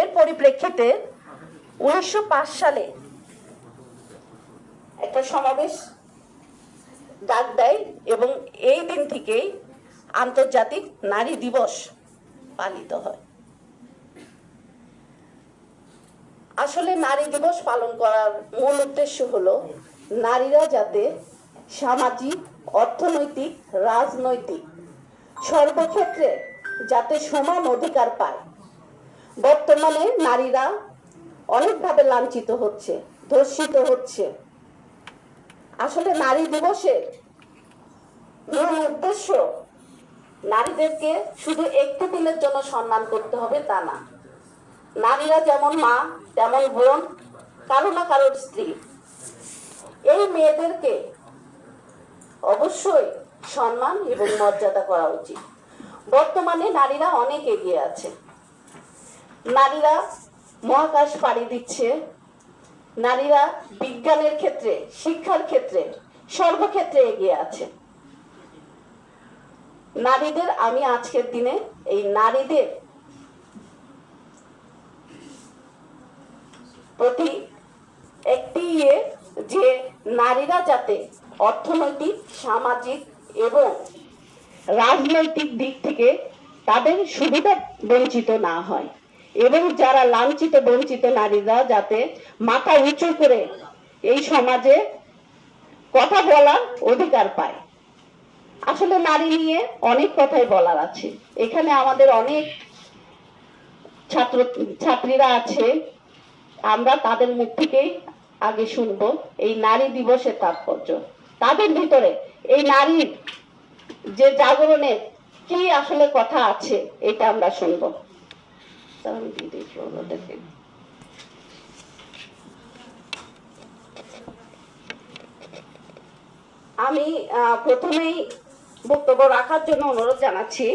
এর পরিপ্রেক্ষিতে উনিশশো পাঁচ সালে একটা সমাবেশ ডাক দেয় এবং এই দিন থেকেই আন্তর্জাতিক নারী দিবস পালিত হয়। আসলে নারী দিবস পালন করার মূল উদ্দেশ্য হলো নারীরা যাতে সামাজিক, অর্থনৈতিক, রাজনৈতিক সর্বক্ষেত্রে যাতে সমান অধিকার পায়। বর্তমানে নারীরা অনেকভাবে লাঞ্ছিত হচ্ছে, ধর্ষিত হচ্ছে। আসলে নারী দিবসের মূল উদ্দেশ্য নারীদেরকে শুধু একটি দিনের জন্য সম্মান করতে হবে তা না। নারীরা যেমন মা, তেমন বোন, কারও না কারোর স্ত্রী। এই মেয়েদেরকে অবশ্যই সম্মান এবং মর্যাদা করা উচিত। বর্তমানে নারীরা অনেক এগিয়ে আছে। নারীরা মহাকাশ পাড়ি দিচ্ছে। নারীরা বিজ্ঞানের ক্ষেত্রে, শিক্ষার ক্ষেত্রে, সর্বক্ষেত্রে এগিয়ে আছে। নারীদের, আমি আজকের দিনে এই নারীদের প্রতি একটি ইয়ে যে নারীরা যাতে অর্থনৈতিক, সামাজিক এবং রাজনৈতিক দিক থেকে তাদের সুবিধা বঞ্চিত না হয়। এবং যারা লাঞ্ছিত, বঞ্চিত নারীরা যাতে মাথা উঁচু করে এই সমাজে কথা বলার অধিকার পায়। আসলে নারী নিয়ে অনেক কথাই বলার আছে। এখানে আমাদের অনেক ছাত্র, ছাত্রীরা আছে। আমরা তাদের মুখ থেকেই আগে শুনব এই নারী দিবসের তাৎপর্য। তাদের ভিতরে এই নারীর যে জাগরণের কি আসলে কথা আছে, এটা আমরা শুনব। তাহলে দিয়ে দিই floor ওদেরকে। আমি প্রথমেই বক্তব্য রাখার জন্য অনুরোধ জানাচ্ছি